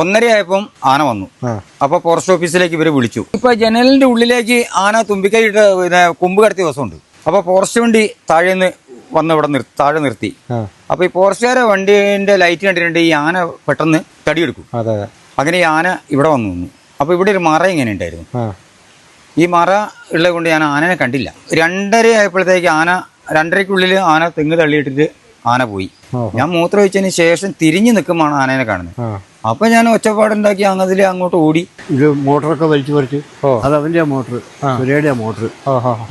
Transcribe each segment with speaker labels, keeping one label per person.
Speaker 1: ഒന്നരയായപ്പം ആന വന്നു. അപ്പൊ ഫോറസ്റ്റ് ഓഫീസിലേക്ക് ഇവർ വിളിച്ചു. ഇപ്പൊ ജനലിന്റെ ഉള്ളിലേക്ക് ആന തുമ്പിക്കൈയിട്ട് പിന്നെ കൊമ്പ് കടത്തിയ ദിവസമുണ്ട്. അപ്പൊ ഫോറസ്റ്റ് വണ്ടി താഴെ നിന്ന് വന്ന് ഇവിടെ നിർത്തി താഴെ നിർത്തി. അപ്പൊ ഈ ഫോറസ്റ്റുകാരെ വണ്ടിന്റെ ലൈറ്റ് കണ്ടിട്ടുണ്ട് ഈ ആന പെട്ടെന്ന് തടിയെടുക്കും. അങ്ങനെ ഈ ആന ഇവിടെ വന്നു നിന്നു. അപ്പൊ ഇവിടെ ഒരു മറ ഇങ്ങനെ ഉണ്ടായിരുന്നു. ഈ മറ ഉള്ളത് കൊണ്ട് ഞാൻ ആനനെ കണ്ടില്ല. രണ്ടര ആയപ്പോഴത്തേക്ക് ആന രണ്ടരയ്ക്കുള്ളിൽ ആന തെങ്ങ് തള്ളിയിട്ടിട്ട് ആന പോയി. ഞാൻ മൂത്രം ഒഴിച്ചതിന് ശേഷം തിരിഞ്ഞു നിൽക്കുമ്പോൾ ആനേനെ കാണുന്നത്. അപ്പൊ ഞാൻ ഒച്ചപ്പാടുണ്ടാക്കി അങ്ങനെ അങ്ങോട്ട് ഓടി.
Speaker 2: ഇത് മോട്ടറൊക്കെ വലിച്ചു പറിച്ച്? അത് അവന്റെ മോട്ടർ സുരയുടെ മോട്ടർ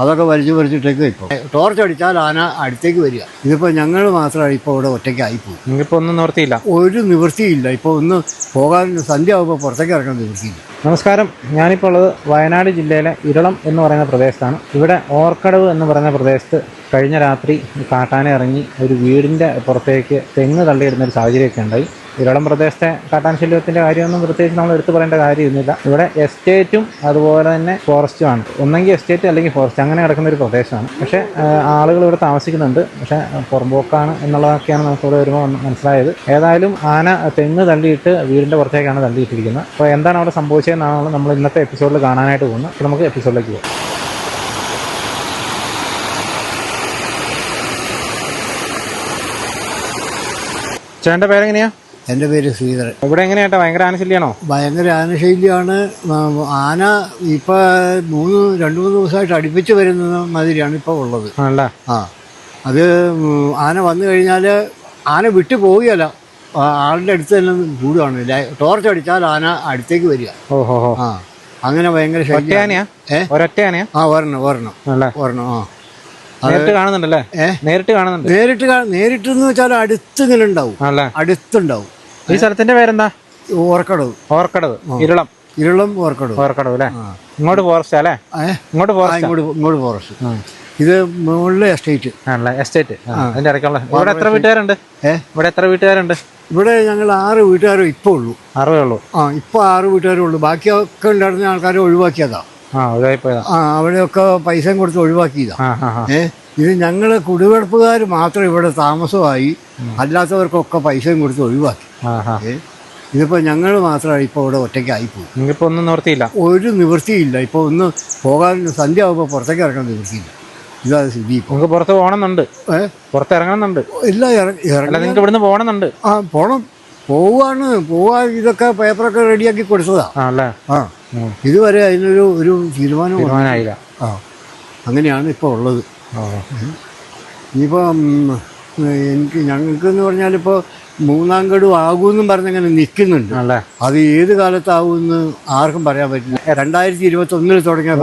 Speaker 2: അതൊക്കെ വലിച്ചു പറിച്ചിട്ടേക്ക് ഇപ്പൊ. ടോർച്ച് അടിച്ചാൽ ആന അടുത്തേക്ക് വരിക. ഇതിപ്പോ ഞങ്ങൾ മാത്രമാണ് ഇപ്പൊ ഇവിടെ ഒറ്റയ്ക്ക് ഒറ്റയ്ക്കായിപ്പോയി
Speaker 3: പോകും ഒന്നും നിവർത്തിയില്ല?
Speaker 2: ഒരു നിവൃത്തിയില്ല. ഇപ്പൊ ഒന്ന് പോകാൻ സന്ധ്യ ആകുമ്പോൾ പുറത്തേക്ക് ഇറങ്ങാൻ നിവൃത്തിയില്ല.
Speaker 3: നമസ്കാരം. ഞാനിപ്പോൾ ഉള്ളത് വയനാട് ജില്ലയിലെ ഇരളം എന്ന് പറയുന്ന പ്രദേശത്താണ്. ഇവിടെ ഓർക്കടവ് എന്ന് പറയുന്ന പ്രദേശത്ത് കഴിഞ്ഞ രാത്രി കാട്ടാന ഇറങ്ങി ഒരു വീടിന്റെ പുറത്തേക്ക് തെങ്ങ് തള്ളിയിടുന്ന ഒരു സാഹചര്യമൊക്കെ ഉണ്ടായി. ഇരളം പ്രദേശത്തെ കാട്ടാൻ ശല്യത്തിന്റെ കാര്യമൊന്നും പ്രത്യേകിച്ച് നമ്മൾ എടുത്തു പറയേണ്ട കാര്യമൊന്നുമില്ല. ഇവിടെ എസ്റ്റേറ്റും അതുപോലെ തന്നെ ഫോറസ്റ്റുമാണ് ഒന്നെങ്കിൽ എസ്റ്റേറ്റ് അല്ലെങ്കിൽ ഫോറസ്റ്റ് അങ്ങനെ കിടക്കുന്ന ഒരു പ്രദേശമാണ്. പക്ഷേ ആളുകൾ ഇവിടെ താമസിക്കുന്നുണ്ട്. പക്ഷേ പുറമ്പോക്കാണ് എന്നുള്ളതൊക്കെയാണ് നമുക്ക് ഇവിടെ വരുമ്പോൾ മനസ്സിലായത്. ഏതായാലും ആന തെങ്ങ് തള്ളിയിട്ട് വീടിന്റെ പുറത്തേക്കാണ് തള്ളിയിട്ടിരിക്കുന്നത്. അപ്പോൾ എന്താണ് അവിടെ സംഭവിച്ചതെന്നാണ് നമ്മൾ ഇന്നത്തെ എപ്പിസോഡിൽ കാണാനായിട്ട് പോകുന്നത്. അപ്പോൾ നമുക്ക് എപ്പിസോഡിലേക്ക് പോകാം. ചേട്ടന്റെ പേരെങ്ങനെയാ?
Speaker 2: എന്റെ പേര് ശ്രീധരൻ.
Speaker 3: ഇവിടെ എങ്ങനെയാട്ടാ? ഭയങ്കര ആനശല്യാണോ?
Speaker 2: ഭയങ്കര ആനശല്യാണ്. ആന ഇപ്പൊ മൂന്ന് രണ്ടു മൂന്ന് ദിവസമായിട്ട് അടുപ്പിച്ച് വരുന്ന മാതിരിയാണ് ഇപ്പൊ ഉള്ളത്.
Speaker 3: ആണല്ലേ?
Speaker 2: ആ അത് ആന വന്നു കഴിഞ്ഞാൽ ആന വിട്ടു പോവുകയല്ല. ആളുടെ അടുത്ത് തന്നെ കൂടുകയാണ് ലൈ- ടോർച്ച് അടിച്ചാൽ ആന അടുത്തേക്ക് വരിക.
Speaker 3: ഓ ഹോ ഹോ
Speaker 2: ആ അങ്ങനെ ഭയങ്കര ശല്യം
Speaker 3: ആനയാ
Speaker 2: ഏ?
Speaker 3: ഒരൊറ്റ ആനയാ
Speaker 2: ആ വരണം ഒരെണ്ണം.
Speaker 3: ആണല്ലേ?
Speaker 2: വരണം ആ.
Speaker 3: നേരിട്ട് കാണുന്നുണ്ടല്ലേ? നേരിട്ട് കാണുന്നുണ്ട്.
Speaker 2: നേരിട്ട് നേരിട്ട് എന്ന് വെച്ചാൽ അടുത്ത് ഇങ്ങനെ ഉണ്ടാവും അടുത്തുണ്ടാവും.
Speaker 3: ഈ സ്ഥലത്തിന്റെ പേരെന്താ?
Speaker 2: ഓർക്കടവ്.
Speaker 3: ഓർക്കടവ്. ഇരുളം.
Speaker 2: ഇരുളം ഓർക്കടവ്.
Speaker 3: ഓർക്കടവ് അല്ലേ? ഇങ്ങോട്ട് ഫോറസ്റ്റ് അല്ലേ? ഇങ്ങോട്ട് ഫോറസ്റ്റ്
Speaker 2: ഇങ്ങോട്ട് ഇങ്ങോട്ട് ഫോറസ്റ്റ് ഇത് മുകളിലെ എസ്റ്റേറ്റ്.
Speaker 3: ആണല്ലേ? എസ്റ്റേറ്റ്. അതിന്റെ ഇടയ്ക്കുള്ള ഇവിടെ എത്ര വീട്ടുകാരുണ്ട്? ഇവിടെ എത്ര വീട്ടുകാരുണ്ട്?
Speaker 2: ഇവിടെ ഞങ്ങൾ ആറ് വീട്ടുകാരും ഇപ്പോൾ ഉള്ളൂ.
Speaker 3: ആറേ ഉള്ളൂ.
Speaker 2: ആ ഇപ്പോൾ ആറ് വീട്ടുകാരേ ഉള്ളൂ. ബാക്കിയൊക്കെ ഉണ്ടായിരുന്ന ആൾക്കാരെ ഒഴിവാക്കിയതാ.
Speaker 3: ആ
Speaker 2: അവിടെയൊക്കെ പൈസയും കൊടുത്ത് ഒഴിവാക്കിയതാ. ഏഹ് ഇത് ഞങ്ങൾ കുടിവെടുപ്പുകാർ മാത്രം ഇവിടെ താമസമായി അല്ലാത്തവർക്കൊക്കെ പൈസയും കൊടുത്ത് ഒഴിവാക്കി. ഇതിപ്പോൾ ഞങ്ങൾ മാത്രമാണ് ഇപ്പോൾ ഇവിടെ ഒറ്റയ്ക്കായിപ്പോയി
Speaker 3: നിങ്ങൾക്കിപ്പോ ഒന്നും നിവർത്തിയില്ല
Speaker 2: ഒരു നിവൃത്തിയില്ല. ഇപ്പോൾ ഒന്ന് പോകാൻ സന്ധ്യ ആകുമ്പോൾ പുറത്തേക്ക് ഇറങ്ങാൻ നിവൃത്തിയില്ല. ഇതാ സ്ഥിതി
Speaker 3: നിങ്ങൾക്ക് പുറത്ത് പോകണമെന്നുണ്ട്. പുറത്ത് ഇറങ്ങണമെന്നുണ്ട്
Speaker 2: ഇല്ല ഇറങ്ങി
Speaker 3: നിങ്ങൾക്ക് ഇവിടുന്ന് പോകണമെന്നുണ്ട്.
Speaker 2: ആ പോണം. പോവാണ്. പോവാ ഇതൊക്കെ പേപ്പറൊക്കെ റെഡിയാക്കി കൊടുത്തതാ.
Speaker 3: ആ അല്ലേ?
Speaker 2: ആ. ഇതുവരെ അതിനൊരു ഒരു തീരുമാനം.
Speaker 3: തീരുമാനമായില്ല.
Speaker 2: ആ. അങ്ങനെയാണ് ഇപ്പോൾ ഉള്ളത്. ഇനിയിപ്പം എനിക്ക് ഞങ്ങൾക്കെന്ന് പറഞ്ഞാൽ ഇപ്പോൾ മൂന്നാം ഗഡു ആകുമെന്നും പറഞ്ഞങ്ങനെ നിൽക്കുന്നുണ്ട്.
Speaker 3: അല്ലേ
Speaker 2: അത് ഏത് കാലത്താവുമെന്ന് ആർക്കും പറയാൻ പറ്റില്ല. രണ്ടായിരത്തി ഇരുപത്തി ഒന്നിൽ തുടങ്ങിയ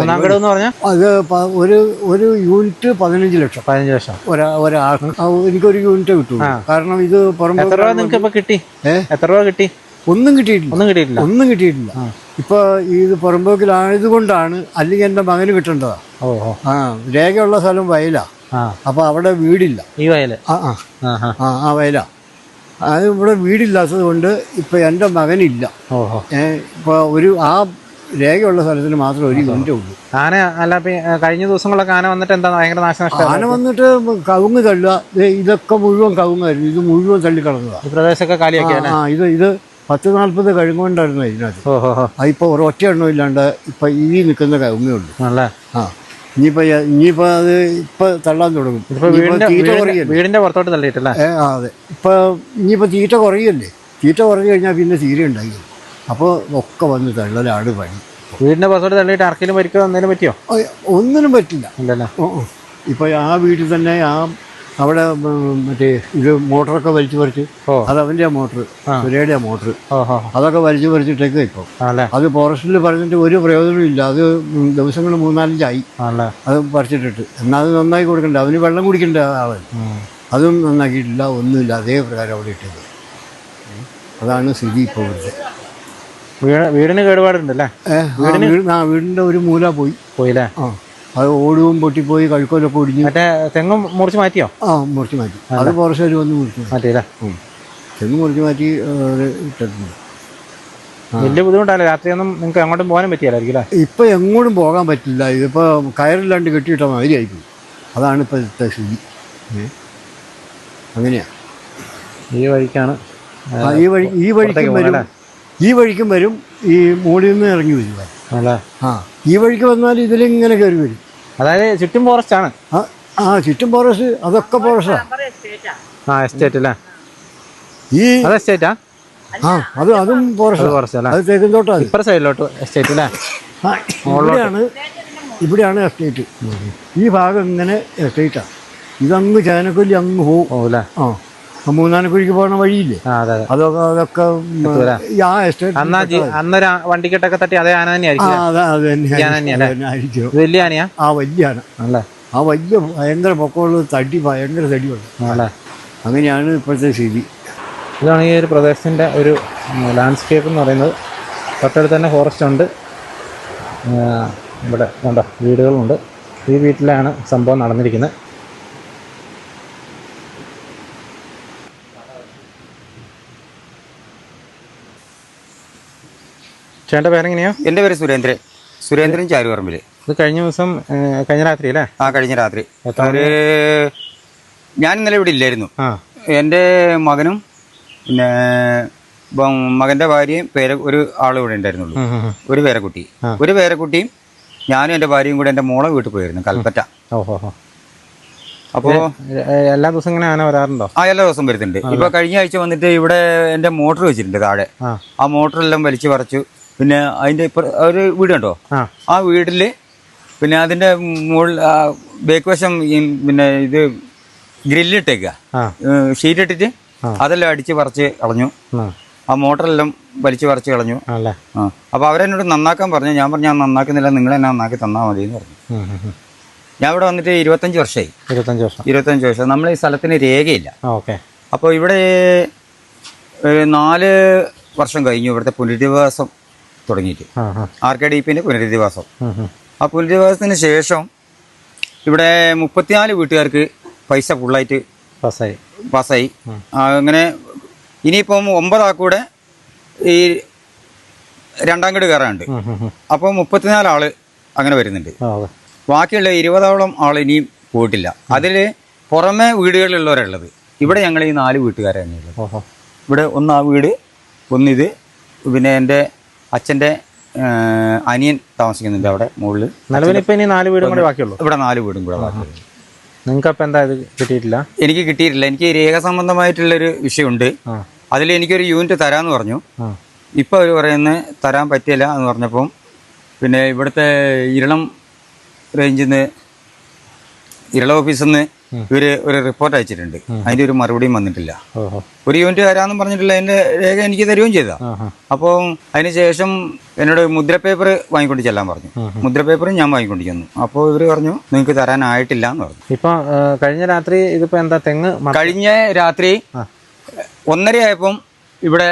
Speaker 2: അത് ഒരു ഒരു യൂണിറ്റ് പതിനഞ്ച് ലക്ഷം.
Speaker 3: പതിനഞ്ച് ലക്ഷം.
Speaker 2: ഒരാ ഒരാൾക്ക്. എനിക്കൊരു യൂണിറ്റ് കിട്ടും കാരണം ഇത് പുറമെ
Speaker 3: കിട്ടി? എത്ര രൂപ കിട്ടി?
Speaker 2: ഒന്നും കിട്ടിയിട്ടില്ല.
Speaker 3: ഒന്നും കിട്ടിയിട്ടില്ല.
Speaker 2: ഒന്നും കിട്ടിയിട്ടില്ല. ഇപ്പൊ ഇത് പുറമ്പോക്കിലായത് കൊണ്ടാണ് അല്ലെങ്കിൽ എന്റെ മകന് കിട്ടേണ്ടതാ. ആ രേഖയുള്ള സ്ഥലം വയലാ. അപ്പൊ അവിടെ വീടില്ല.
Speaker 3: ഈ വയല?
Speaker 2: ആ. ആ
Speaker 3: ആ
Speaker 2: വയലാ. അത് ഇവിടെ വീടില്ലാത്തത് കൊണ്ട് ഇപ്പൊ എന്റെ മകനില്ല. ഇപ്പൊ ഒരു ആ രേഖയുള്ള സ്ഥലത്തിന് മാത്രം ഒരു യൂണിറ്റേ ഉള്ളൂ.
Speaker 3: ആന അല്ല കഴിഞ്ഞ ദിവസങ്ങളൊക്കെ ആന വന്നിട്ട് എന്താ ഭയങ്കര നാശനഷ്ടം?
Speaker 2: ആന വന്നിട്ട് കവുങ്ങ് തള്ളുക. ഇതൊക്കെ മുഴുവൻ കവുങ്ങായിരുന്നു ഇത് മുഴുവൻ തള്ളിക്കളഞ്ഞതാ
Speaker 3: ഈ പ്രദേശമൊക്കെ കാലിയാക്കി
Speaker 2: ആ ഇത് ഇത് പത്ത് നാൽപ്പത് കഴുങ്ങുകൊണ്ടായിരുന്നു ഇതിനകത്ത്.
Speaker 3: ഇപ്പൊ
Speaker 2: അതിപ്പോൾ ഒരൊറ്റ എണ്ണം ഇല്ലാണ്ട് ഇപ്പൊ ഈ നിൽക്കുന്ന കവുങ്ങേ ഉള്ളൂ.
Speaker 3: അല്ലേ?
Speaker 2: ആ. ഇനിയിപ്പോ ഇനിയിപ്പോ അത് ഇപ്പൊ തള്ളാൻ തുടങ്ങും.
Speaker 3: ഇപ്പൊ
Speaker 2: ഇനിയിപ്പോ
Speaker 3: വീടിന്റെ
Speaker 2: തീറ്റ
Speaker 3: വീടിന്റെ-
Speaker 2: കുറയല്ലേ?
Speaker 3: വീടിന്റെ പുറത്തോട്ട് തള്ളിയിട്ടല്ലേ.
Speaker 2: ഏ ആ അതെ. ഇപ്പൊ ഇനിയിപ്പോ തീറ്റ കുറയല്ലേ? തീറ്റ കുറഞ്ഞു കഴിഞ്ഞാൽ പിന്നെ തീരെ ഉണ്ടായി അപ്പോൾ ഒക്കെ വന്ന് തള്ളലാണ് പണി.
Speaker 3: വീടിന്റെ പുറത്തോട്ട് തള്ളിയിട്ട് ആർക്കെങ്കിലും പരിക്കോ എന്തെങ്കിലും പറ്റിയോ?
Speaker 2: ഒന്നിനും പറ്റില്ല.
Speaker 3: ഇല്ലല്ലേ.
Speaker 2: ഇപ്പൊ ആ വീട്ടിൽ തന്നെ ആ അവിടെ മറ്റേ ഇത് മോട്ടറൊക്കെ വലിച്ചു പറിച്ച്. അത് അവന്റെ മോട്ടർ സുരയുടെ മോട്ടർ അതൊക്കെ വലിച്ചു പറിച്ചിട്ടേക്ക് ഇപ്പോൾ
Speaker 3: ആണല്ലേ?
Speaker 2: അത് ഫോറസ്റ്റിൽ പറഞ്ഞിട്ട് ഒരു പ്രയോജനവും ഇല്ല. അത് ദിവസങ്ങൾ മൂന്നാലഞ്ചായി. അത് പറിച്ചിട്ടിട്ട്. എന്നാൽ അത് നന്നായി കൊടുക്കണ്ട. അവന് വെള്ളം കുടിക്കണ്ട
Speaker 3: ആൾ.
Speaker 2: അതും നന്നാക്കിയിട്ടില്ല. ഒന്നുമില്ല. അതേ പ്രകാരം അവിടെ ഇട്ടത്. അതാണ് സ്ഥിതി ഇപ്പോൾ ഇവിടുത്തെ.
Speaker 3: വീട് വീടിന് കേടുപാടുണ്ടല്ലേ?
Speaker 2: വീടിന്റെ ഒരു മൂല പോയി.
Speaker 3: പോയില്ലേ?
Speaker 2: ആ. അത് ഓടുവും പൊട്ടിപ്പോയി കഴുക്കോലൊക്കെ ഒടിഞ്ഞു
Speaker 3: മറ്റേ തെങ്ങും മുറിച്ച് മാറ്റിയോ?
Speaker 2: ആ മുറിച്ച് മാറ്റി. അത് ഫോറസ്റ്റുകാർ വന്ന് മുറിച്ച് മാറ്റി.
Speaker 3: മാറ്റിയില്ലേ.
Speaker 2: തെങ്ങ് മുറിച്ച് മാറ്റി ഇട്ടിട്ടുണ്ട്.
Speaker 3: വലിയ ബുദ്ധിമുട്ടല്ലേ? രാത്രിയൊന്നും നിങ്ങൾക്ക് അങ്ങോട്ടും പോകാനും പറ്റിയല്ലായിരിക്കും അല്ലേ?
Speaker 2: ഇപ്പം എങ്ങോട്ടും പോകാൻ പറ്റില്ല. ഇതിപ്പോൾ കയറില്ലാണ്ട് കെട്ടിയിട്ട മാതിരി ആയിപ്പോയി അതാണ് ഇപ്പോഴത്തെ സ്ഥിതി. ഏ? അങ്ങനെയാ.
Speaker 3: ഈ വഴിക്കാണ്
Speaker 2: ഈ വഴി ഈ വഴിക്കും വരും. ഈ വഴിക്കും വരും. ഈ മുകളിൽ നിന്ന് ഇറങ്ങി വരും. ആ. ഈ വഴിക്ക് വന്നാൽ ഇതിലിങ്ങനെ കയറി വരും.
Speaker 3: അതായത് ചുറ്റും ഫോറസ്റ്റ് ആണ്.
Speaker 2: ആ ചുറ്റും ഫോറസ്റ്റ് അതൊക്കെ ഫോറസ്റ്റാ
Speaker 3: ആ. എസ്റ്റേറ്റ് അല്ലേ?
Speaker 2: ഈ
Speaker 3: അത് എസ്റ്റേറ്റാ
Speaker 2: ആ? അത് അതും ഫോറസ്റ്റ്
Speaker 3: ഫോറസ്റ്റ് അല്ലേ?
Speaker 2: അത് തേക്കും തോട്ടാ അത്
Speaker 3: സൈഡിലോട്ട് എസ്റ്റേറ്റ് അല്ലേ?
Speaker 2: ഇവിടെയാണ് ഇവിടെയാണ് എസ്റ്റേറ്റ് ഈ ഭാഗം ഇങ്ങനെ എസ്റ്റേറ്റാണ് ഇതങ്ങ് ചേനക്കൊല്ലി അങ്ങ് പോകും
Speaker 3: ഓ അല്ലേ
Speaker 2: ആ. മൂന്നാനക്കുഴിക്ക് പോകുന്ന വഴിയില്ലേ? അതൊക്കെ അതൊക്കെ ആ എസ്റ്റേറ്റ്
Speaker 3: അന്നൊരു വണ്ടിക്കെട്ടൊക്കെ തട്ടി അതേ ആന തന്നെ
Speaker 2: ആ
Speaker 3: വലിയ ആനയാ?
Speaker 2: ആ വലിയ ആന.
Speaker 3: അല്ലേ
Speaker 2: ആ വലിയ ഭയങ്കര പൊക്കമുള്ള തടി ഭയങ്കര തടിയുണ്ട്. അങ്ങനെയാണ് ഇപ്പോഴത്തെ സ്ഥിതി.
Speaker 3: ഇതാണ് ഈ ഒരു പ്രദേശത്തിന്റെ ഒരു ലാൻഡ്സ്കേപ്പ് എന്ന് പറയുന്നത്. തൊട്ടടുത്ത് തന്നെ ഫോറസ്റ്റ് ഉണ്ട്. ഇവിടെ വേണ്ട വീടുകളുണ്ട്. ഈ വീട്ടിലാണ് സംഭവം നടന്നിരിക്കുന്നത്. ചേട്ടന്റെ പേരെങ്ങനെയാ?
Speaker 1: എന്റെ പേര് സുരേന്ദ്രൻ. സുരേന്ദ്രൻ ചാരുപറമ്പിൽ
Speaker 3: ഇത് കഴിഞ്ഞ ദിവസം കഴിഞ്ഞ രാത്രി അല്ലേ
Speaker 1: ആ കഴിഞ്ഞ രാത്രി. ഒരു ഞാൻ ഇന്നലെ ഇവിടെ ഇല്ലായിരുന്നു. എന്റെ മകനും പിന്നെ മകന്റെ മകന്റെ ഭാര്യയും പേര ഒരു ആളും ഇവിടെ ഉണ്ടായിരുന്നുള്ളൂ. ഒരു പേരക്കുട്ടി. ഒരു പേരക്കുട്ടിയും ഞാനും എന്റെ ഭാര്യയും കൂടെ എന്റെ മോളെ വീട്ടിൽ പോയിരുന്നു കൽപ്പറ്റ. അപ്പോൾ
Speaker 3: എല്ലാ ദിവസവും ഇങ്ങനെ ആന വരാറുണ്ടോ?
Speaker 1: ആ എല്ലാ ദിവസവും വരുന്നുണ്ട്. ഇപ്പൊ കഴിഞ്ഞ ആഴ്ച വന്നിട്ട് ഇവിടെ എന്റെ മോട്ടർ വെച്ചിട്ടുണ്ട് താഴെ.
Speaker 3: ആ.
Speaker 1: ആ മോട്ടറെല്ലാം വലിച്ചു പറിച്ചു. പിന്നെ അതിന്റെ ഇപ്പുറ ഒരു വീട് കണ്ടോ
Speaker 3: ആ
Speaker 1: വീട്ടിൽ പിന്നെ അതിന്റെ മുകളിൽ ബേക്ക് വശം പിന്നെ ഇത്
Speaker 3: ഗ്രില്ലിട്ടേക്ക.
Speaker 1: ഷീറ്റ് ഇട്ടിട്ട് അതെല്ലാം അടിച്ച് പറിച്ച് കളഞ്ഞു.
Speaker 3: ആ.
Speaker 1: മോട്ടറെല്ലാം വലിച്ചു പറിച്ച് കളഞ്ഞു. അപ്പൊ അവരെന്നോട് നന്നാക്കാൻ പറഞ്ഞു. ഞാൻ പറഞ്ഞു ഞാൻ നന്നാക്കുന്നില്ല നിങ്ങൾ എന്നെ നന്നാക്കി തന്നാൽ മതി എന്ന് പറഞ്ഞു. ഞാൻ ഇവിടെ വന്നിട്ട് ഇരുപത്തഞ്ച് വർഷമായി
Speaker 3: ഇരുപത്തഞ്ച് വർഷം.
Speaker 1: ഇരുപത്തഞ്ച് വർഷം. നമ്മൾ ഈ സ്ഥലത്തിന് രേഖയില്ല.
Speaker 3: ഓക്കെ.
Speaker 1: അപ്പോൾ ഇവിടെ നാല് വർഷം കഴിഞ്ഞു ഇവിടുത്തെ പുനരധിവാസം. തുടങ്ങിയിട്ട്. ആർ കെ ഡി പിന്റെ പുനരധിവാസം. ആ പുനരധിവാസത്തിന് ശേഷം ഇവിടെ മുപ്പത്തിനാല് വീട്ടുകാർക്ക് പൈസ ഫുള്ളായിട്ട്
Speaker 3: പാസ്സായി.
Speaker 1: പാസ്സായി. അങ്ങനെ ഇനിയിപ്പം ഒമ്പതാക്കൂടെ ഈ രണ്ടാം ഗഡ് കയറാനുണ്ട്. അപ്പോൾ മുപ്പത്തിനാല് ആൾ അങ്ങനെ വരുന്നുണ്ട്. ബാക്കിയുള്ള ഇരുപതോളം ആൾ ഇനിയും പോയിട്ടില്ല. അതിൽ പുറമെ വീടുകളിലുള്ളവരുള്ളത്. ഇവിടെ ഞങ്ങൾ ഈ നാല് വീട്ടുകാരാണ് ഇവിടെ ഒന്ന് ആ വീട് ഒന്നിത് പിന്നെ എന്റെ അച്ഛന്റെ അനിയൻ താമസിക്കുന്നുണ്ട് അവിടെ മുകളിൽ.
Speaker 3: നിലവിൽ ഇപ്പൊ ഇനി നാല് വീടും കൂടെ ബാക്കിയുള്ളൂ?
Speaker 1: ഇവിടെ നാല് വീടും കൂടെ ബാക്കിയുള്ളൂ.
Speaker 3: നിങ്ങൾക്ക് അപ്പം എന്താ ഇത് കിട്ടിയിട്ടില്ല?
Speaker 1: എനിക്ക് കിട്ടിയിട്ടില്ല. എനിക്ക് രേഖ സംബന്ധമായിട്ടുള്ളൊരു വിഷയമുണ്ട്. അതിൽ എനിക്കൊരു യൂണിറ്റ് തരാമെന്ന് പറഞ്ഞു.
Speaker 3: ഇപ്പം
Speaker 1: ഇപ്പോൾ അവർ പറയുന്നത് തരാൻ പറ്റില്ല എന്ന് പറഞ്ഞപ്പം പിന്നെ ഇവിടുത്തെ ഇരളം റേഞ്ചിൽ നിന്ന് ഇരള ഓഫീസിൽ നിന്ന് ഇവർ ഒരു റിപ്പോർട്ട് അയച്ചിട്ടുണ്ട്. അതിന്റെ ഒരു മറുപടിയും വന്നിട്ടില്ല. ഒരു യൂണിറ്റ് തരാമെന്നും പറഞ്ഞിട്ടില്ല. അതിന്റെ രേഖ എനിക്ക് തരുകയും ചെയ്താ. അപ്പോൾ അതിന് ശേഷം എന്നോട് മുദ്ര പേപ്പർ വാങ്ങിക്കൊണ്ട് ചെല്ലാൻ പറഞ്ഞു. മുദ്ര പേപ്പറും ഞാൻ വാങ്ങിക്കൊണ്ട് ചെന്നു. അപ്പോൾ ഇവർ പറഞ്ഞു നിങ്ങൾക്ക് തരാനായിട്ടില്ല എന്ന് പറഞ്ഞു.
Speaker 3: ഇപ്പൊ കഴിഞ്ഞ രാത്രി ഇതിപ്പോ എന്താ തെങ്ങ്
Speaker 1: കഴിഞ്ഞ രാത്രി ഒന്നരയായപ്പം ഇവിടെ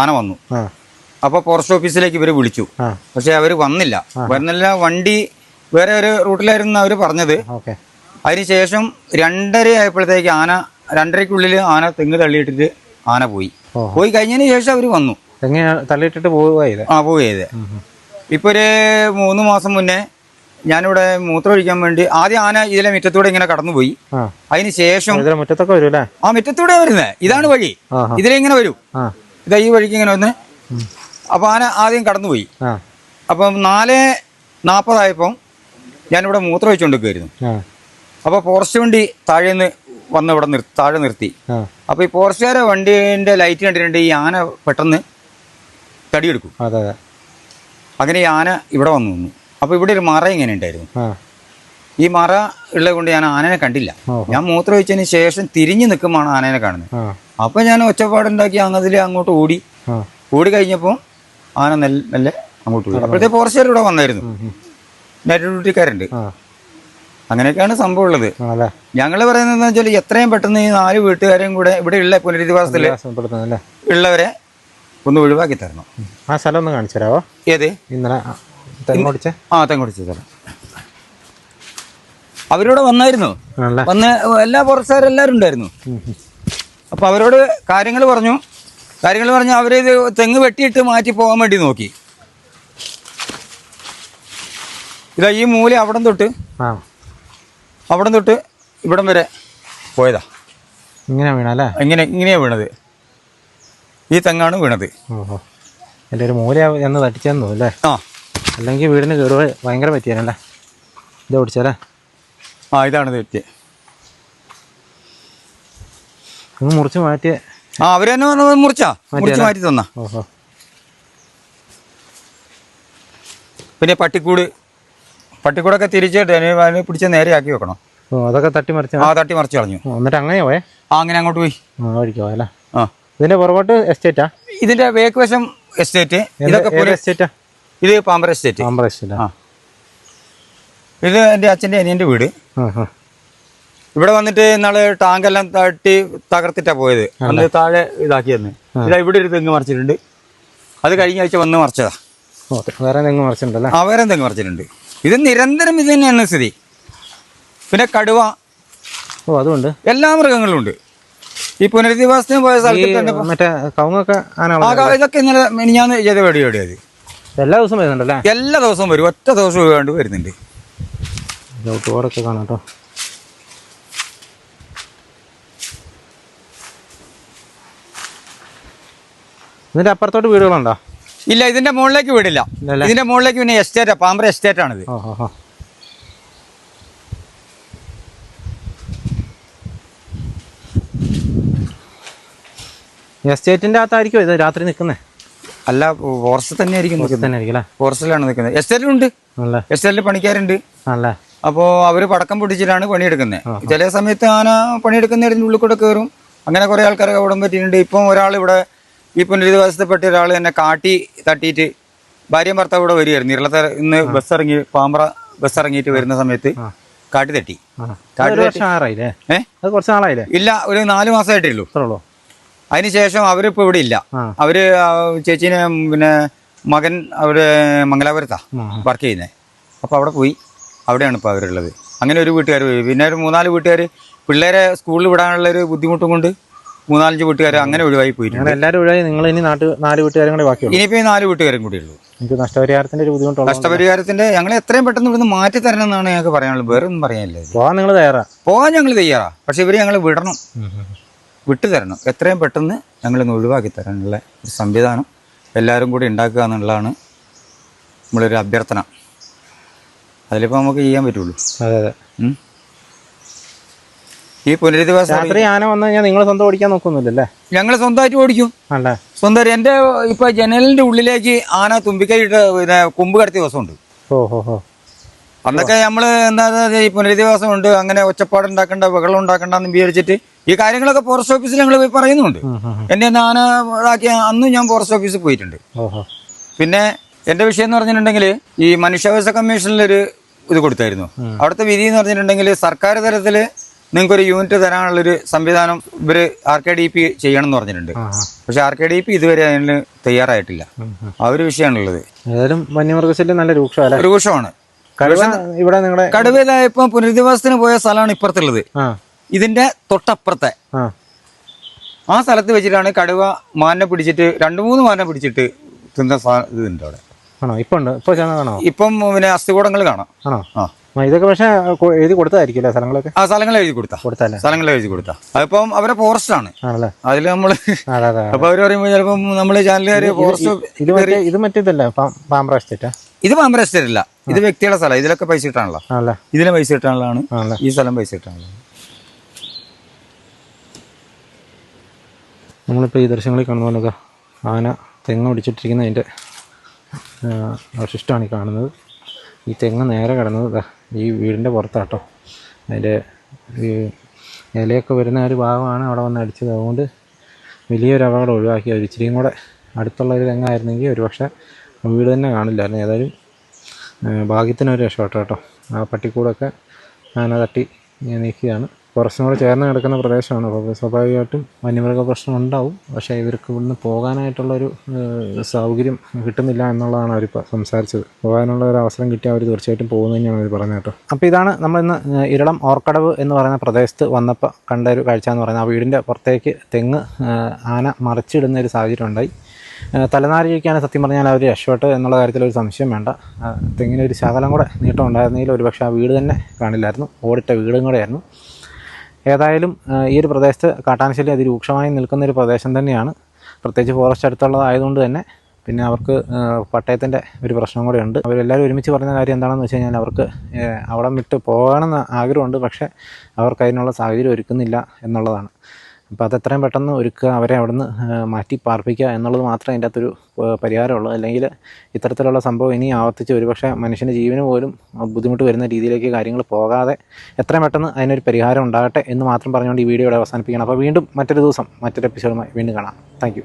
Speaker 1: ആന വന്നു. അപ്പൊ ഫോറസ്റ്റ് ഓഫീസിലേക്ക് ഇവർ വിളിച്ചു. പക്ഷെ അവർ വന്നില്ല. വരുന്നില്ല വണ്ടി വേറെ ഒരു റൂട്ടിലായിരുന്നു അവർ പറഞ്ഞത്. അതിനുശേഷം രണ്ടര ആയപ്പോഴത്തേക്ക് ആന രണ്ടരയ്ക്കുള്ളിൽ ആന തെങ്ങ് തള്ളിയിട്ടിട്ട് ആന പോയി. പോയി കഴിഞ്ഞതിന് ശേഷം അവർ വന്നു.
Speaker 3: തെങ്ങ് തള്ളിയിട്ടിട്ട് പോവുക ഇത്
Speaker 1: ആ പോയി ചെയ്ത് ഇപ്പൊ ഒരു മൂന്ന് മാസം മുന്നേ ഞാനിവിടെ മൂത്രം ഒഴിക്കാൻ വേണ്ടി ആദ്യം ആന ഇതിലെ മുറ്റത്തൂടെ ഇങ്ങനെ കടന്നുപോയി.
Speaker 3: അതിനുശേഷം
Speaker 1: അതിന് ശേഷം
Speaker 3: മുറ്റത്തൊക്കെ വരും
Speaker 1: ആ മുറ്റത്തൂടെ വരുന്നത് ഇതാണ് വഴി. ഇതിലെ ഇങ്ങനെ വരും. ഇതാ ഈ വഴിക്ക് ഇങ്ങനെ വന്ന്. അപ്പൊ ആന ആദ്യം കടന്നുപോയി. അപ്പം നാല് നാൽപ്പതായപ്പം ഞാനിവിടെ മൂത്രം ഒഴിച്ചുകൊണ്ടിരിക്കുമായിരുന്നു
Speaker 3: ആ.
Speaker 1: അപ്പോൾ ഫോറസ്റ്റ് വണ്ടി താഴെ നിന്ന് വന്ന് ഇവിടെ നിർ താഴെ നിർത്തി.
Speaker 3: അപ്പൊ
Speaker 1: അപ്പോൾ ഈ ഫോറസ്റ്റുകാരെ വണ്ടീന്റെ ലൈറ്റ് കണ്ടിട്ടുണ്ട് ഈ ആന പെട്ടെന്ന് തടിയെടുക്കും.
Speaker 3: അതെ അതെ.
Speaker 1: അങ്ങനെ ഈ ആന ഇവിടെ വന്നു നിന്നു. അപ്പോൾ ഇവിടെ ഒരു മറ ഇങ്ങനെ ഉണ്ടായിരുന്നു. ഈ മറ ഉള്ളത് കൊണ്ട് ഞാൻ ആനനെ കണ്ടില്ല. ഞാൻ മൂത്രം ഒഴിച്ചതിന് ശേഷം തിരിഞ്ഞു നിൽക്കുമ്പോൾ ആനനെ കാണുന്നത്. അപ്പൊ ഞാൻ ഒച്ചപ്പാടുണ്ടാക്കി അങ്ങതിൽ അങ്ങോട്ട് ഓടി. ഓടി കഴിഞ്ഞപ്പോൾ ആന നെല്ല് മെല്ലെ അങ്ങോട്ട് പോയി അപ്പോഴത്തെ ഫോറസ്റ്റുകാർ ഇവിടെ വന്നായിരുന്നു. നൈറ്റ് ഡ്യൂട്ടിക്കാരുണ്ട് അങ്ങനെയൊക്കെയാണ് സംഭവം ഉള്ളത് ഞങ്ങൾ പറയുന്നത് വെച്ചാൽ എത്രയും പെട്ടെന്ന് ഈ നാല് വീട്ടുകാരെയും കൂടെ ഇവിടെ ഉള്ള പുനരധിവാസത്തിൽ ഉള്ളവരെ ഒന്ന് ഒഴിവാക്കി തരണം.
Speaker 3: ആ സ്ഥലം ഒന്ന് കാണിച്ചു തരാവോ?
Speaker 1: ഏത്?
Speaker 3: ഇന്നലെ തെങ്ങോടിച്ച തെങ്ങ്
Speaker 1: ആ തെങ്ങോടിച്ച തരാം അവരോട് വന്നായിരുന്നു. വന്ന് എല്ലാ പുറത്തുകാരെല്ലാവരും ഉണ്ടായിരുന്നു. അപ്പോൾ അവരോട് കാര്യങ്ങൾ പറഞ്ഞു. കാര്യങ്ങൾ പറഞ്ഞു അവരിത് തെങ്ങ് വെട്ടിയിട്ട് മാറ്റി പോകാൻ വേണ്ടി നോക്കി. ഇതാ ഈ മൂല അവിടം തൊട്ട്
Speaker 3: ആ.
Speaker 1: അവിടം തൊട്ട് ഇവിടം വരെ പോയതാ.
Speaker 3: ഇങ്ങനെ വീണല്ലേ?
Speaker 1: ഇങ്ങനെ ഇങ്ങനെയാണ് വീണത്. ഈ തെങ്ങാണ് വീണത്.
Speaker 3: ഓഹോ. എന്റെ ഒരു മൂല എന്ന് തട്ടിച്ചു അല്ലേ?
Speaker 1: ആ.
Speaker 3: അല്ലെങ്കിൽ വീടിന് കയറുക ഭയങ്കര പറ്റിയാനല്ലേ? ഇത് ഓടിച്ചാലേ?
Speaker 1: ആ ഇതാണ് തെറ്റ്
Speaker 3: ഒന്ന് മുറിച്ച് മാറ്റിയ
Speaker 1: ആ അവർ തന്നെ പറഞ്ഞത് മുറിച്ചാ. മുറിച്ച് മാറ്റി തന്നാ.
Speaker 3: ഓഹോ.
Speaker 1: പിന്നെ പട്ടിക്കൂട് പട്ടിക്കൂടൊക്കെ തിരിച്ചിട്ട് അതിന് പിടിച്ച് നേരെയാക്കി വെക്കണം.
Speaker 3: അതൊക്കെ തട്ടി മറിച്ച്
Speaker 1: ആ തട്ടി മറിച്ച് കളഞ്ഞു.
Speaker 3: എന്നിട്ട് അങ്ങനെ പോയേ?
Speaker 1: ആ അങ്ങനെ അങ്ങോട്ട് പോയി.
Speaker 3: ആ വഴിക്കോ
Speaker 1: ആ.
Speaker 3: ഇതിന്റെ പുറകോട്ട് എസ്റ്റേറ്റാ?
Speaker 1: ഇതിന്റെ വേക്ക് വശം എസ്റ്റേറ്റ്. ഇതൊക്കെ
Speaker 3: എസ്റ്റേറ്റാ?
Speaker 1: ഇത് പാമ്പറ എസ്റ്റേറ്റ്.
Speaker 3: പാമ്പറ എസ്റ്റേറ്റ്.
Speaker 1: ആ. ഇത് എന്റെ അച്ഛന്റെ അനിയന്റെ വീട്. ഇവിടെ വന്നിട്ട് ഇന്നാൾ ടാങ്കെല്ലാം തട്ടി തകർത്തിട്ടാ പോയത്. അന്ന് താഴെ ഇതാക്കി തന്നെ. ഇതാ ഇവിടെ ഒരു തെങ്ങ് മറിച്ചിട്ടുണ്ട്. അത് കഴിഞ്ഞ ആഴ്ച വന്ന് മറിച്ചതാ.
Speaker 3: വേറെ തെങ്ങ് മറിച്ചിട്ടുണ്ടല്ലേ?
Speaker 1: ആ വേറെ തെങ്ങ് മറിച്ചിട്ടുണ്ട്. ഇത് നിരന്തരം ഇത് തന്നെയാണ് സ്ഥിതി. പിന്നെ കടുവ.
Speaker 3: ഓ അതുകൊണ്ട്
Speaker 1: എല്ലാ മൃഗങ്ങളും ഉണ്ട് ഈ പുനരധിവാസത്തിന് പോയ സ്ഥലത്ത് തന്നെ
Speaker 3: മറ്റേ കവുങ്ങൊക്കെ
Speaker 1: ഇതൊക്കെ ഇന്നലെ മിനിഞ്ഞാന്ന് ചെയ്ത പരിപാടിയത്
Speaker 3: എല്ലാ ദിവസവും വരുന്നുണ്ടല്ലേ
Speaker 1: എല്ലാ ദിവസവും വരും. ഒറ്റ ദിവസം വേണ്ടി വരുന്നുണ്ട്.
Speaker 3: ചവിട്ടുപാടൊക്കെ കാണാം കേട്ടോ ഇതിന്റെ അപ്പുറത്തോട്ട് വീടുകളുണ്ടോ?
Speaker 1: ഇല്ല ഇതിന്റെ മുകളിലേക്ക് വീടില്ല. ഇതിന്റെ മുകളിലേക്ക് പിന്നെ എസ്റ്റേറ്റാ പാമ്പര എസ്റ്റേറ്റ് ആണിത്.
Speaker 3: എസ്റ്റേറ്റിന്റെ അകത്തായിരിക്കും ഇത് രാത്രി നിൽക്കുന്നത്
Speaker 1: അല്ല ഫോറസ്റ്റ് തന്നെ ആയിരിക്കും നിൽക്കുന്നത്.
Speaker 3: തന്നെ ആയിരിക്കും അല്ലേ?
Speaker 1: ഫോറസ്റ്റിലാണ് നിൽക്കുന്നത്. എസ്റ്റേറ്റിലുണ്ട് എസ്റ്റേറ്റിൽ പണിക്കാരുണ്ട്.
Speaker 3: അല്ലേ
Speaker 1: അപ്പോൾ അവർ പടക്കം പൊട്ടിച്ചിട്ടാണ് പണിയെടുക്കുന്നത് ചില സമയത്ത് ആന പണിയെടുക്കുന്നതിന്റെ ഉള്ളിൽ കൂടെ കയറും അങ്ങനെ കുറേ ആൾക്കാരൊക്കെ അവിടെ പറ്റിയിട്ടുണ്ട്. ഇപ്പം ഒരാൾ ഇവിടെ ഈ പുനരധിവാസത്തിൽപ്പെട്ട ഒരാൾ എന്നെ കാട്ടി തട്ടിയിട്ട് ഭാര്യയും ഭർത്താവ് ഇവിടെ വരികയായിരുന്നു. ഇരളത്തെ ഇന്ന് ബസ് ഇറങ്ങി പാമ്പ്ര ബസ് ഇറങ്ങിയിട്ട് വരുന്ന സമയത്ത് കാട്ടി തട്ടി.
Speaker 3: കാട്ടി
Speaker 1: ഇല്ല ഒരു നാല് മാസമായിട്ടേ ഉള്ളൂ. അതിനുശേഷം അവരിപ്പോ ഇവിടെ ഇല്ല. അവർ ചേച്ചിനെ ചേച്ചീനെ പിന്നെ മകൻ അവർ മംഗലാപുരത്താ വർക്ക് ചെയ്യുന്നത് അപ്പൊ അവിടെ പോയി. അവിടെയാണ് ഇപ്പൊ അവരുള്ളത്. അങ്ങനെ ഒരു വീട്ടുകാർ പോയി പിന്നെ ഒരു മൂന്നാൽ വീട്ടുകാർ പിള്ളേരെ സ്കൂളിൽ വിടാനുള്ള ഒരു ബുദ്ധിമുട്ടും കൊണ്ട് മൂന്നാലഞ്ച് വീട്ടുകാർ അങ്ങനെ ഒഴിവായി പോയിട്ടുണ്ട്.
Speaker 3: എല്ലാവരും ഒഴിവായി. നിങ്ങൾ ഇനി നാട്ട് നാല് വീട്ടുകാരും കൂടെ ബാക്കിയുള്ളൂ.
Speaker 1: ഇനിയിപ്പോൾ ഈ നാല് വീട്ടുകാരും കൂടി ഉള്ളൂ.
Speaker 3: എനിക്ക് നഷ്ടപരിഹാരത്തിന്റെ ഒരു ബുദ്ധിമുട്ടുള്ള
Speaker 1: നഷ്ടപരിഹാരത്തിന്റെ ഞങ്ങൾ എത്രയും പെട്ടെന്ന് ഇവിടുന്ന് മാറ്റി തരണം എന്നാണ് ഞങ്ങൾക്ക് പറയാനുള്ളത്. വേറെ ഒന്നും പറയാനില്ല.
Speaker 3: പോകാൻ നിങ്ങൾ തയ്യാറാ?
Speaker 1: പോകാൻ ഞങ്ങൾ തയ്യാറാ. പക്ഷെ ഇവർ ഞങ്ങൾ വിടണം. വിട്ടു തരണം. എത്രയും പെട്ടെന്ന് ഞങ്ങളിന്ന് ഒഴിവാക്കി തരാനുള്ള ഒരു സംവിധാനം എല്ലാവരും കൂടി ഉണ്ടാക്കുക എന്നുള്ളതാണ് നമ്മളൊരു അഭ്യർത്ഥന. അതിലിപ്പോൾ നമുക്ക് ചെയ്യാൻ പറ്റുള്ളൂ.
Speaker 3: അതെ അതെ.
Speaker 1: ഈ പുനരധിവാസ
Speaker 3: രാത്രി ആന വന്നു കഴിഞ്ഞാൽ നിങ്ങൾ സ്വന്തം ഓടിക്കാൻ നോക്കുന്നില്ലല്ലേ?
Speaker 1: ഞങ്ങൾ സ്വന്തമായിട്ട് ഓടിക്കും.
Speaker 3: അല്ലേ
Speaker 1: സ്വന്തം എന്റെ ഇപ്പൊ ജനലിന്റെ ഉള്ളിലേക്ക് ആന തുമ്പിക്കൈയിട്ട് പിന്നെ കൊമ്പ് കടത്തിയ ദിവസമുണ്ട്.
Speaker 3: ഓ ഹോ ഹോ.
Speaker 1: അന്നൊക്കെ നമ്മൾ എന്താ ഈ പുനരധിവാസം ഉണ്ട് അങ്ങനെ ഒച്ചപ്പാട് ഉണ്ടാക്കണ്ട ബഹളം ഉണ്ടാക്കണ്ട എന്ന് വിചാരിച്ചിട്ട് ഈ കാര്യങ്ങളൊക്കെ ഫോറസ്റ്റ് ഓഫീസിൽ ഞങ്ങൾ പോയി പറയുന്നുണ്ട്. ഒന്ന് ആന ഇതാക്കിയ അന്നും ഞാൻ ഫോറസ്റ്റ് ഓഫീസിൽ പോയിട്ടുണ്ട്.
Speaker 3: ഓഹോ
Speaker 1: പിന്നെ എന്റെ വിഷയം എന്ന് പറഞ്ഞിട്ടുണ്ടെങ്കിൽ ഈ മനുഷ്യാവകാശ കമ്മീഷനിൽ ഒരു ഇത് കൊടുത്തായിരുന്നു. അവിടുത്തെ വിധി എന്ന് പറഞ്ഞിട്ടുണ്ടെങ്കിൽ സർക്കാർ തലത്തിൽ നിങ്ങൾക്ക് ഒരു യൂണിറ്റ് തരാനുള്ളൊരു സംവിധാനം ഇവർ ആർ കെ ഡി പി ചെയ്യണം എന്ന് പറഞ്ഞിട്ടുണ്ട് പക്ഷെ ആർ കെ ഡി പി ഇതുവരെ അതിന് തയ്യാറായിട്ടില്ല. ആ ഒരു വിഷയമാണുള്ളത്.
Speaker 3: ഏതായാലും വന്യമൃഗശല്യം നല്ല രൂക്ഷമല്ലേ
Speaker 1: രൂക്ഷമാണ്.
Speaker 3: ഇവിടെ നിങ്ങളുടെ
Speaker 1: കടുവയില ഇപ്പം പുനരധിവാസത്തിന് പോയ സ്ഥലമാണ് ഇപ്പുറത്തുള്ളത്. ഇതിന്റെ തൊട്ടപ്പുറത്തെ.
Speaker 3: ആ.
Speaker 1: സ്ഥലത്ത് വെച്ചിട്ടാണ് കടുവ മാനെ പിടിച്ചിട്ട് രണ്ടു മൂന്ന് മാനെ പിടിച്ചിട്ട് തിന്ന സാധനം ഇതുണ്ട് അവിടെ.
Speaker 3: ആണോ? ഇപ്പൊ ഉണ്ട് ഇപ്പൊ ചെന്ന കാണോ
Speaker 1: ഇപ്പം പിന്നെ അസ്ഥികൂടങ്ങൾ കാണാം.
Speaker 3: ആണോ?
Speaker 1: ആ,
Speaker 3: ഇതൊക്കെ പക്ഷേ എഴുതി കൊടുത്തതായിരിക്കും അല്ലേ സ്ഥലങ്ങളൊക്കെ?
Speaker 1: ആ സ്ഥലങ്ങൾ എഴുതി കൊടുത്താ.
Speaker 3: കൊടുത്തല്ലേ
Speaker 1: സ്ഥലങ്ങൾ എഴുതി കൊടുത്താ. അതിപ്പം അവരെ ഫോറസ്റ്റ് ആണ്.
Speaker 3: ആണല്ലേ?
Speaker 1: അതിൽ
Speaker 3: നമ്മൾ
Speaker 1: അപ്പൊ അവർ പറയുമ്പോ ചിലപ്പം നമ്മൾ ചാനലുകാര് ഫോറസ്റ്റ്
Speaker 3: ഇത് മറ്റേ ഇത് മറ്റേതല്ലേ പാമ്പ്ര എസ്റ്റേറ്റാ
Speaker 1: ഇത് പാമ്പ്ര എസ്റ്റേറ്റ് അല്ല. ഇത് വ്യക്തിയുടെ സ്ഥലം. ഇതിലൊക്കെ പൈസ ഇട്ടാണല്ലോ
Speaker 3: ഇതിന്
Speaker 1: ഇതിലെ പൈസ
Speaker 3: കിട്ടാനുള്ളതാണ്.
Speaker 1: ഈ സ്ഥലം പൈസ ഇട്ടാനുള്ളത്
Speaker 3: നമ്മളിപ്പോൾ ഈ ദൃശ്യങ്ങളിൽ കാണുന്ന പോലൊക്കെ ആന തെങ്ങ് പിടിച്ചിട്ടിരിക്കുന്നതിന്റെ അവശിഷ്ടമാണ് ഈ കാണുന്നത്. ഈ തെങ്ങ് നേരെ കിടന്നത് ഈ വീടിന്റെ പുറത്താട്ടോ. അതിന്റെ ഈ ഇലയൊക്കെ വരുന്ന ഒരു ഭാഗമാണ് അവിടെ വന്ന് അടിച്ചത്. അതുകൊണ്ട് വലിയൊരു അപകടം ഒഴിവാക്കി. ഒരു ഇച്ചിരിയും കൂടെ അടുത്തുള്ള ഒരു തെങ്ങായിരുന്നെങ്കിൽ ഒരു പക്ഷേ വീട് തന്നെ കാണില്ലായിരുന്നു ഏതായാലും ഭാഗ്യത്തിനൊരു രക്ഷപ്പെട്ടോ കേട്ടോ. ആ പട്ടിക്കൂടൊക്കെ ആന തട്ടി നീക്കിയതാണ് ഫോറസ്റ്റിനോട് ചേർന്ന് കിടക്കുന്ന പ്രദേശമാണ്. അപ്പോൾ സ്വാഭാവികമായിട്ടും വന്യമൃഗ പ്രശ്നം ഉണ്ടാവും പക്ഷേ ഇവർക്ക് ഇവിടുന്ന് പോകാനായിട്ടുള്ളൊരു സൗകര്യം കിട്ടുന്നില്ല എന്നുള്ളതാണ് അവർ സംസാരിച്ചത്. പോകാനുള്ള ഒരു അവസരം കിട്ടിയാൽ അവർ തീർച്ചയായിട്ടും പോകുന്നു തന്നെയാണ് അവർ പറഞ്ഞത് കേട്ടോ. അപ്പോൾ ഇതാണ് നമ്മൾ ഇന്ന് ഇരളം ഓർക്കടവ് എന്ന് പറയുന്ന പ്രദേശത്ത് വന്നപ്പോൾ കണ്ട ഒരു കാഴ്ച എന്ന് പറയുന്നത്. ആ വീടിന്റെ പുറത്തേക്ക് തെങ്ങ് ആന മറിച്ചിടുന്ന ഒരു സാഹചര്യം ഉണ്ടായി. തലനാരിഴയ്ക്കാണ് സത്യം പറഞ്ഞാൽ അവർ രക്ഷപ്പെട്ട് എന്നുള്ള കാര്യത്തിൽ ഒരു സംശയം വേണ്ട. തെങ്ങിനൊരു ശകലം കൂടെ നീട്ടം ഉണ്ടായിരുന്നെങ്കിൽ ഒരുപക്ഷെ ആ വീട് തന്നെ കാണില്ലായിരുന്നു. ഓടിട്ട വീടും കൂടെ ആയിരുന്നു ഏതായാലും ഈ ഒരു പ്രദേശത്ത് കാട്ടാനശല്യം അതിരൂക്ഷമായി നിൽക്കുന്ന ഒരു പ്രദേശം തന്നെയാണ്. പ്രത്യേകിച്ച് ഫോറസ്റ്റ് അടുത്തുള്ളതായതുകൊണ്ട് തന്നെ പിന്നെ അവർക്ക് പട്ടയത്തിന്റെ ഒരു പ്രശ്നം കൂടെ ഉണ്ട്. അവരെല്ലാവരും ഒരുമിച്ച് പറഞ്ഞ കാര്യം എന്താണെന്ന് വെച്ച് കഴിഞ്ഞാൽ അവർക്ക് അവിടം വിട്ട് പോകണമെന്ന് ആഗ്രഹമുണ്ട്. പക്ഷേ അവർക്ക് അതിനുള്ള സാഹചര്യം ഒരുക്കുന്നില്ല എന്നുള്ളതാണ്. അപ്പോൾ അത് എത്രയും പെട്ടെന്ന് ഒരുക്കുക അവരെ അവിടുന്ന് മാറ്റി പാർപ്പിക്കുക എന്നുള്ളത് മാത്രമേ അതിന്റെ അകത്തൊരു പരിഹാരമുള്ളൂ. അല്ലെങ്കിൽ ഇത്തരത്തിലുള്ള സംഭവം ഇനി ആവർത്തിച്ച് ഒരുപക്ഷെ മനുഷ്യന്റെ ജീവന് പോലും ബുദ്ധിമുട്ട് വരുന്ന രീതിയിലേക്ക് കാര്യങ്ങൾ പോകാതെ എത്രയും പെട്ടെന്ന് അതിനൊരു പരിഹാരം ഉണ്ടാകട്ടെ എന്ന് മാത്രം പറഞ്ഞുകൊണ്ട് ഈ വീഡിയോ ഇവിടെ അവസാനിപ്പിക്കണം അപ്പോൾ വീണ്ടും മറ്റൊരു ദിവസം മറ്റൊരു എപ്പിസോഡുമായി വീണ്ടും കാണാം. താങ്ക്